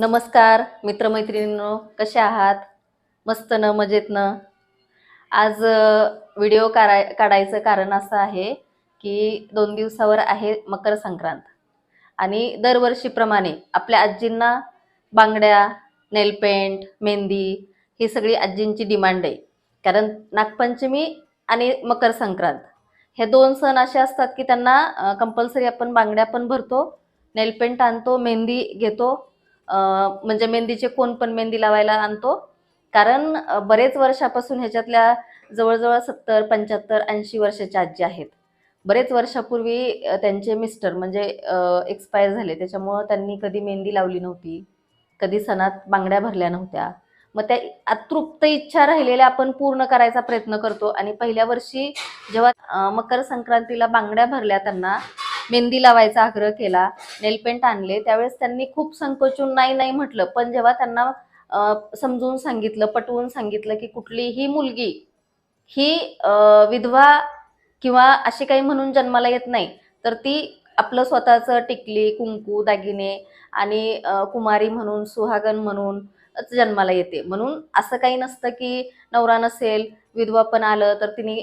नमस्कार मित्रमैत्रिणींनो कसे आहात? मस्त न मजेत न आज व्हिडिओ काढाय काढायचं कारण असं आहे की दोन दिवसावर आहे मकर संक्रांत. आणि दरवर्षीप्रमाणे आपल्या आजींना बांगड्या नेलपेंट मेहंदी ही सगळी आजींची डिमांड आहे. कारण नागपंचमी आणि मकर संक्रांत हे दोन सण असे असतात की त्यांना कंपल्सरी आपण बांगड्या पण भरतो नेलपेंट आणतो मेहंदी घेतो म्हणजे मेहंदीचे कोण पण मेहंदी लावायला आणतो. कारण बरेच वर्षापासून ह्याच्यातल्या जवळजवळ सत्तर पंच्याहत्तर ऐंशी वर्षाच्या आजी आहेत. बरेच वर्षापूर्वी त्यांचे मिस्टर म्हणजे एक्सपायर झाले. त्याच्यामुळं त्यांनी कधी मेहंदी लावली नव्हती कधी सणात बांगड्या भरल्या नव्हत्या. मग त्या अतृप्त इच्छा राहिलेल्या आपण पूर्ण करायचा प्रयत्न करतो. आणि पहिल्या वर्षी जेव्हा मकर संक्रांतीला बांगड्या भरल्या त्यांना मेहंदी लावायचा आग्रह केला नेलपेंट आणले. त्यावेळेस त्यांनी खूप संकोचून नाही नाही म्हटलं. पण जेव्हा त्यांना समजून सांगितलं पटवून सांगितलं की कुठलीही मुलगी ही विधवा किंवा अशी काही म्हणून जन्माला येत नाही तर ती आपलं स्वतःचं टिकली कुंकू दागिने आणि कुमारी म्हणून सुहागन म्हणून जन्माला येते. म्हणून असं काही नसतं की नवरा नसेल विधवा पण आलं तर तिने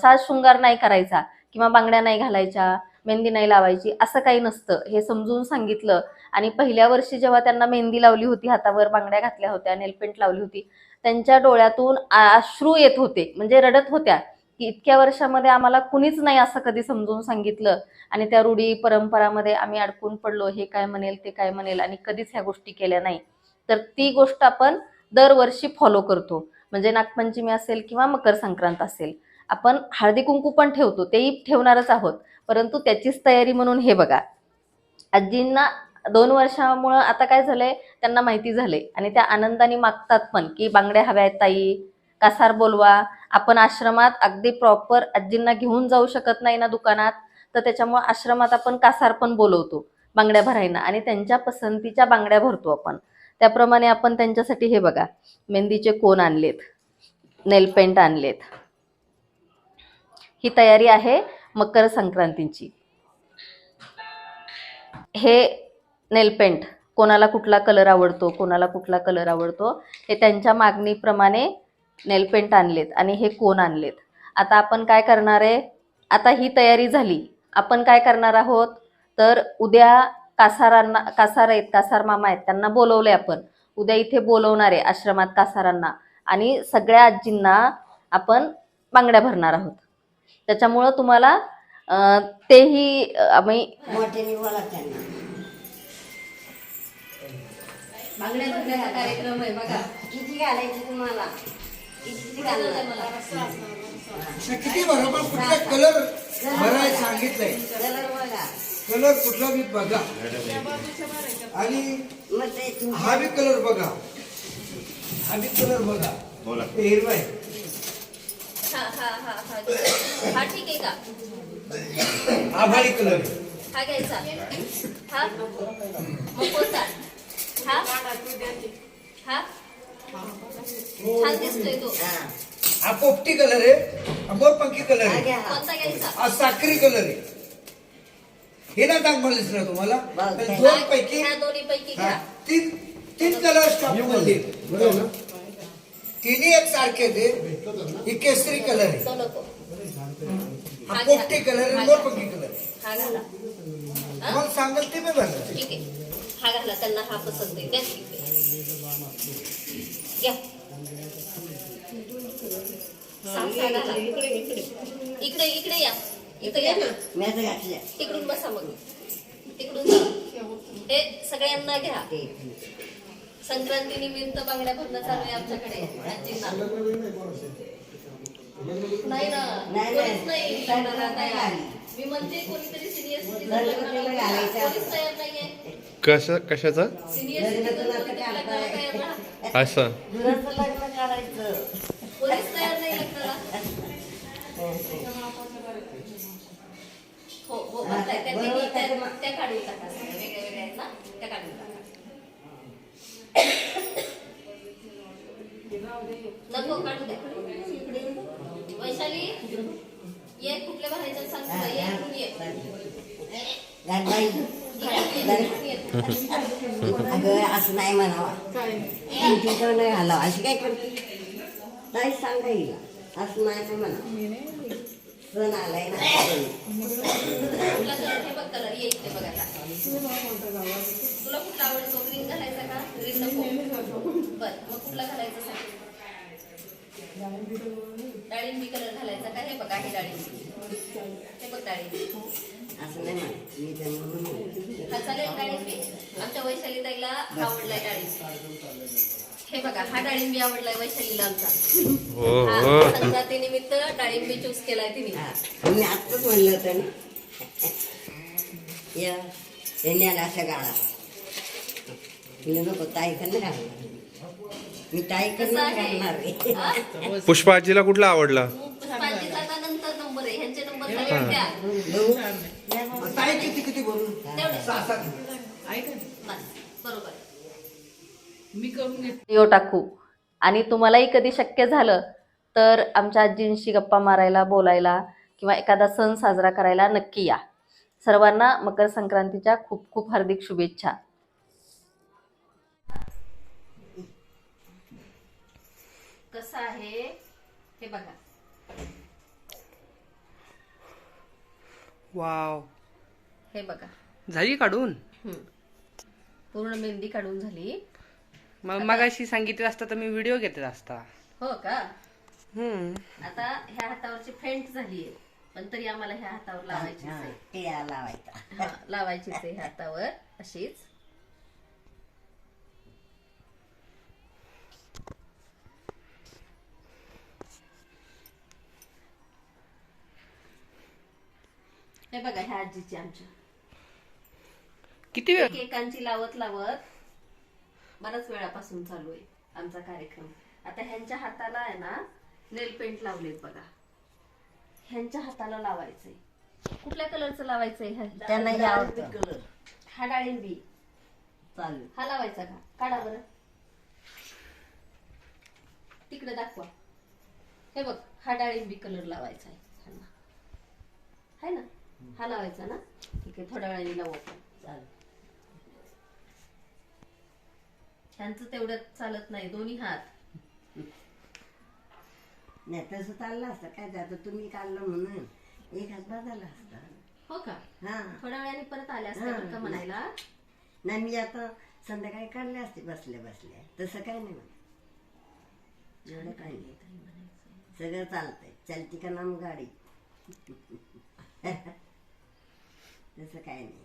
साज शृंगार नाही करायचा किंवा बांगड्या नाही घालायच्या. मेहंदी नाही लावायची असं काही नसतं. हे समजून सांगितलं आणि पहिल्या वर्षी जेव्हा त्यांना मेहंदी लावली होती हातावर बांगड्या घातल्या होत्या नेलपेंट लावली होती त्यांच्या डोळ्यातून अश्रू येत होते म्हणजे रडत होत्या की इतक्या वर्षामध्ये आम्हाला कुणीच नाही असं कधी समजून सांगितलं आणि त्या रूढी परंपरामध्ये आम्ही अडकून पडलो हे काय म्हणेल ते काय म्हणेल आणि कधीच ह्या गोष्टी केल्या नाही. तर ती गोष्ट आपण दरवर्षी फॉलो करतो. म्हणजे नागपंचमी असेल किंवा मकर संक्रांत असेल. आपण हळदी कुंकू पण ठेवतो तेही ठेवणारच आहोत. परंतु त्याचीच तयारी म्हणून हे बघा. आजींना दोन वर्षामुळं आता काय झालंय त्यांना माहिती झालंय. आणि त्या आनंदाने मागतात पण की बांगड्या हव्या आहेत ताई कासार बोलवा. आपण आश्रमात अगदी प्रॉपर आजींना घेऊन जाऊ शकत नाही ना दुकानात तर त्याच्यामुळे आश्रमात आपण कासार पण बोलवतो बांगड्या भरायला. आणि त्यांच्या पसंतीच्या बांगड्या भरतो आपण. त्याप्रमाणे आपण त्यांच्यासाठी हे बघा मेहंदीचे कोण आणलेत? नेलपेंट आणलेत. ही तयारी आहे मकर संक्रांतीची. हे नेलपेंट कोणाला कुठला कलर आवडतो कोणाला कुठला कलर आवडतो हे त्यांच्या मागणीप्रमाणे नेलपेंट आणलेत आणि हे कोण आणलेत. आता आपण काय करणार आहे? आता ही तयारी झाली. आपण काय करणार आहोत? तर उद्या कासारांना कासार आहेत कासार मामा आहेत त्यांना बोलवले आपण. उद्या इथे बोलवणार आहे आश्रमात कासारांना. आणि सगळ्या आजींना आपण बांगड्या भरणार आहोत. त्याच्यामुळं तुम्हाला तेही आम्ही कार्यक्रम आहे बघा. किती घालायची तुम्हाला? किती घालणार? किती बरोबर कुठला कलर भरायला सांगितलंय. कलर कुठला बी बघा. आणि हा बी कलर बघा. हा बी कलर बघा. हिरवा आहे. हा हा हा हा हा ठीक आहे. का? आभाळी कलर आहे. हा घ्यायचा. हा? मग कोणता? हा? हा? छान दिसतोय तो. हा. हा पोपटी कलर आहे हा मोरपंखी कलर हा आहे हा. कोणता घ्यायचा? हा साखरी कलर आहे. हे ना चांगलं दिसलं तुम्हाला. पण दोन पैकी ह्या दोन्ही पैकी हा, घ्या. तीन तीन कलर स्टॉकमध्ये. तिन्ही एक सारखे ही केसरी कलर आहे. हा पोपटी कलर आहे मोरपंखी कलर आहे. हा घाला? मग सांगाल ते मी भरलं ठीक आहे. हा घाला त्यांना हा पसंत आहे. द्या. ठीक आहे घ्या. सांग, सांग, घाला. इकडे इकडे. या. इकडे या. घातल्या तिकडून बसा मग. तिकडून जा. हे सगळ्यांना घ्या. ते संक्रांती निमित्त बांगड्या भरणं चालू आहे आमच्याकडे. आजींना. नाही ना. नाही, कोणीच नाही. नाही. लग्नाला नाही. तयार. मी म्हणते कोणीतरी सिनियर सिटीजन लग्नाला घालायचं. कोणीच तयार नाहीये. कशा कशाचा? सिनियर सिटीजन लग्नाला तयार राहा. असं. लग्न कोणीच तयार नाही लग्नाला हो हो हा, आता त्या- बरोबर, त्या- त्याच्या त्या मा- त्या काढून टाका सगळ्या वेगळ्या वेगळ्या आहेत ना त्या काढून टाका नको काढू द्या वैशाली ये कुठल्या भरायचं सांग तुला ये इकडून ये घाल बाई इकडून ये, इकडून ये. अगं असं नाही म्हणावा. तिथं नाही घालावं. अशी काय करते? नाही सांगा येईल. असं नाही नाही म्हणावं सण आलाय ना. तुला कुठला आवडतो? ग्रीन घालायचा का? ग्रीन नको. बर मग कुठला घालायचा डाळिंबी कलर घालायचा का? हे बघा हे डाळिंबी. हे बघ डाळिंबी. असं नाही. हा चालेल डाळिंबी आमच्या वैशाली ताईला आवडलाय डाळिंबी. हे बघा हा डाळिंबी आवडलाय वैशालीला आमचा. हो हा, हो. संक्रांतीनिमित्त डाळिंबी चूज केलाय तिने. हा, मी आत्ताच म्हणलं होतं ना. या त्यांनी आला अशा गाळा. मी नको ताईकडनं घालणार मी. हा? पुष्पाजीला कुठला आवडला? व्हिडिओ टाकू. आणि तुम्हालाही कधी शक्य झालं तर आमच्या आजींशी गप्पा मारायला बोलायला किंवा एखादा सण साजरा करायला नक्की या. सर्वांना मकर संक्रांतीच्या खूप खूप हार्दिक शुभेच्छा. कसं आहे हे बघा. वाव. हे बघा. झाली काढून? हम्म. पूर्ण मेहंदी काढून झाली. मग मगाशी सांगितलं असतं तर मी व्हिडिओ घेतला असता. हो का? हम्म. आता ह्या हातावरची फेंट झाली आहे पण तरी आम्हाला ह्या हातावर लावायची हा, आहे टिळा लावायचा. हा, लावायचीच आहे ह्या हातावर अशीच. हे बघा ह्या आजीची आमच्या. किती वेळ? एकेकांची लावत लावत बऱ्याच वेळापासून चालू आहे आमचा कार्यक्रम. आता ह्यांच्या हाताला आहे ना नेल पेंट लावलेत बघा. ह्यांच्या हाताला लावायचंय. कुठल्या कलरचं लावायचंय त्यांना हे आवडतं. कलर हा डाळिंबी. चालू हा लावायचा का? काढा बरं. तिकडे दाखवा. हे बघ हा डाळिंबी कलर लावायचा आहे ह्यांना. आहे ना? हा लावायचा ना? ठीक आहे थोड्या वेळाने लावू आपण. चालू ह्यांचं तेवढ्यात चालत नाही दोन्ही हात. नाही तसं चाललं असतं. काय ते आता तुम्ही काढलं म्हणून. एक हात बदलला असता. हो का? हा. थोड्या वेळाने परत आल्या असत्या बरं का म्हणायला? नाही मी आता संध्याकाळी काढले असते बसल्या बसल्या. तसं काय नाही म्हणत. एवढं काय नाही. सगळं चालतंय. चलती का नाम गाडी? तसं काय नाही.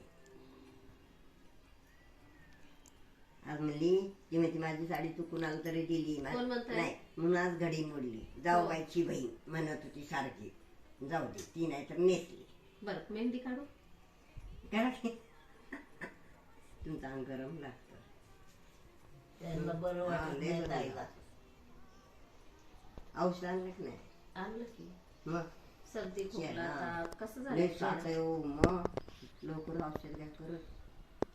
आज म्हणली ती म्हणते माझी साडी तू कुणाला तरी दिली मा- कोण म्हणतंय? नाही म्हणून आज घडी मोडली. जाऊ बाईची बहीण म्हणत होती सारखी. जाऊ दे ती नाही तर नेसली. बरं मेहंदी काढू? करा की तुमचं अंग गरम लागतं. त्यांना बरं हा, वाटत लय नाही बरं ताईला. लागतं. औषध आणलं की नाही? आणलं की. मग? सर्दी खोकला हा. ताप कसं लय झालं हो मग. लवकर औषध घ्या करत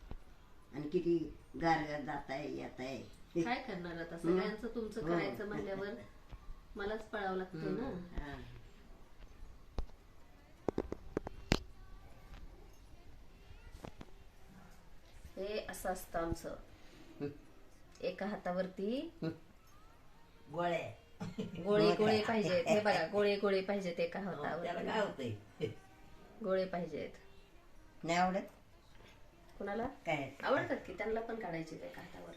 आणि किती गारगार जात आहे येत आहे काय करणार आता? सगळ्यांचं तुमचं हो. करायचं म्हणल्यावर मलाच पळावं लागतं ना? हा. हे असं असतं आमचं. एका हातावरती गोळ्या गोळे गोळे पाहिजेत. हे बघा गोळे गोळे पाहिजेत एका त्याला हातावर गोळे पाहिजेत. नाही आवडत? कुणाला? काय? आवडतात की? त्यांना पण काढायचे एका हातावर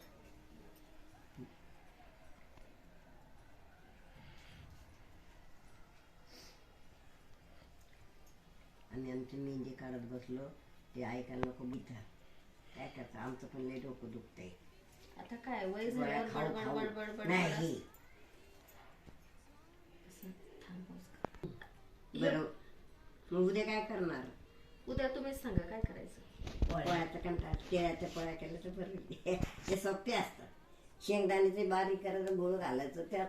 आणि आमची मेहंदी काढत बसलो ते ऐकायला नको बिथा काय करतं? आमचं पण लय डोकं दुखतंय. आता काय? वय गोळ्या झाल्यावर खाऊ बडबड खाऊ. बडबड बडबड. नाही. असं थांब. बरं. मग उद्या काय करणार? उद्या तुम्हीच सांगा काय करायचं? पोळ्याचा कंटाळ. तिळाच्या पोळ्या केल्या तर बरं. ते सोपे असतात. शेंगदाण्याचे बारीक करायचं गुळ घालायचं त्यात.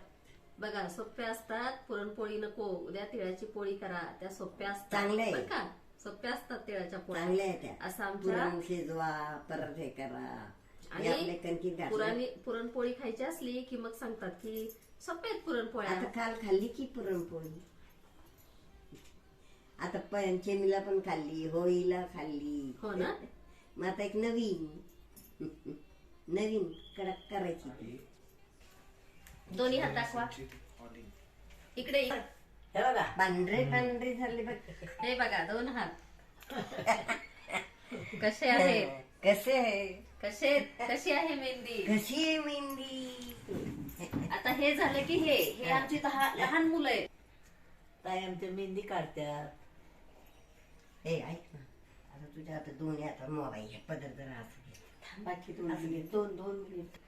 बघा सोप्या असतात पुरणपोळी नको. उद्या तिळाची पोळी करा त्या सोप्या असतात. चांगल्या आहे. बरं का? सोप्या असतात तिळाच्या पोळ्या. चांगल्या आहे त्या. असं आमच्या पुरण शिजवा परत हे करा. हे आपले आणि कणकीत घातलं पुराणी पुरणपोळी खायची असली की मग सांगतात की सोप्या आहेत पुरणपोळ्या. आता काल खाल्ली की पुरणपोळी? आता पंचमीला पण खाल्ली होळीला खाल्ली. हो ना? मग आता एक नवीन. नवीन कडक करायची. दोन्ही हात दाखवा. इकडे इकडे. हे बघा पांढरे पांढरे झाले बघ. हे बघा दोन हात. कसे आहेत कसे आहे? कसे कशी आहे मेहंदी? कशी आहे मेहंदी? आता हे झालं की हे हे. आमची दहा लहान मुलं आहेत. ताई आमच्या मेहंदी काढतात. हे ऐक ना. आता तुझ्या आता दोन्ही आता मोबाईल घे पदर जरा असं घे. थांबा की दोन मिनिट दोन दोन मिनिट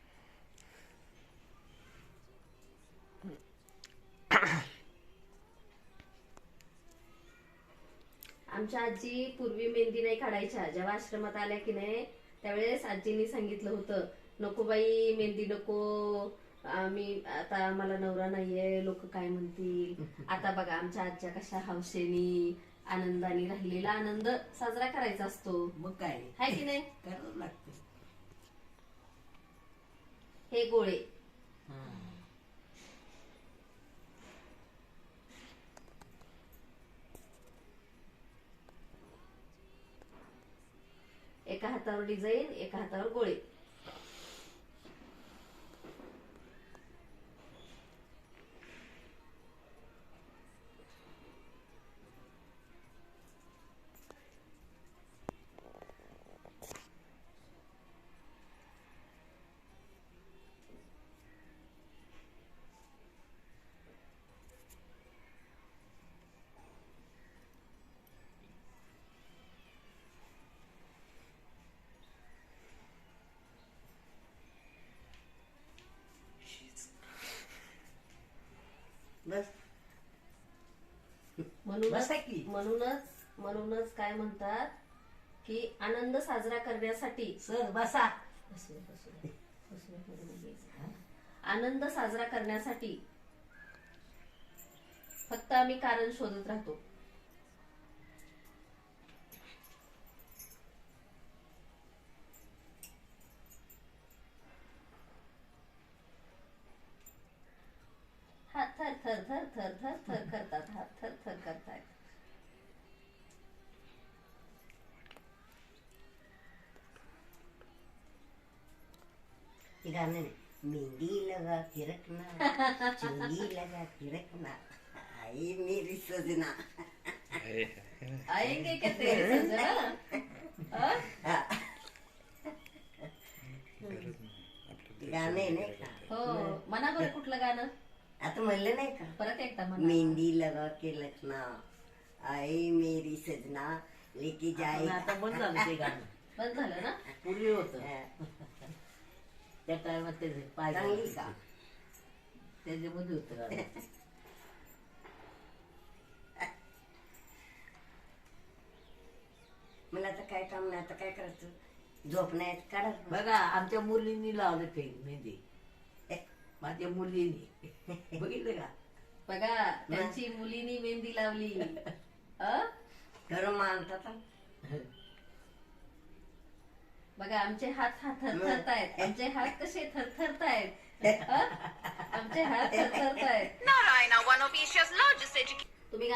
आमच्या आजी पूर्वी मेहंदी नाही काढायच्या. जेव्हा आश्रमात आल्या की नाही त्यावेळेस आजींनी सांगितलं होतं नको बाई मेहंदी नको. आम्ही आता मला नवरा नाहीये लोक काय म्हणतील? आता बघा आमच्या आजच्या कशा हौशेनी आनंदाने राहिलेला आनंद साजरा करायचा असतो. मग काय? हाय की नाही? करावं लागतं. हे गोळे. एका हातावर डिझाईन एका हातावर गोळे. म्हणूनच. म्हणूनच म्हणूनच काय म्हणतात की आनंद साजरा करण्यासाठी सर बसा. आनंद साजरा करण्यासाठी फक्त आम्ही कारण शोधत राहतो हात थर थर थर थर थर थर करतात हात थर थर हे गाणं नाही. मेहंदी लगा थिरकना चोली लगा थिरकना आई मेरी सजना आएंगे क्या तेरे सजना हाँ? गाणं आहे नाही का हो म्हणा बरं कुठलं गाणं आता म्हणलं नाही का परत एकदा म्हणा मेहंदी लगा के लखना आई मेरी सजना लेके जाए आता बंद झालं ते गाणं बंद झालं ना पूर्वी होत त्या टायमात ते पाय चांगली का? त्याच्यामध्ये होतं. गाणं मला आता काय काम नाही आता काय करायचं? झोप नाही काढा बघा आमच्या मुलींनी लावलं ते मेहंदी. माझ्या मुलींनी. बघितलं का? बघा त्यांची मुलीनी मेहंदी लावली. अ? खरं मानतात बघा आमचे हात हात थरथरतायत आमचे हात कसे थरथरतायत अ? आमचे हात largest education. तुम्ही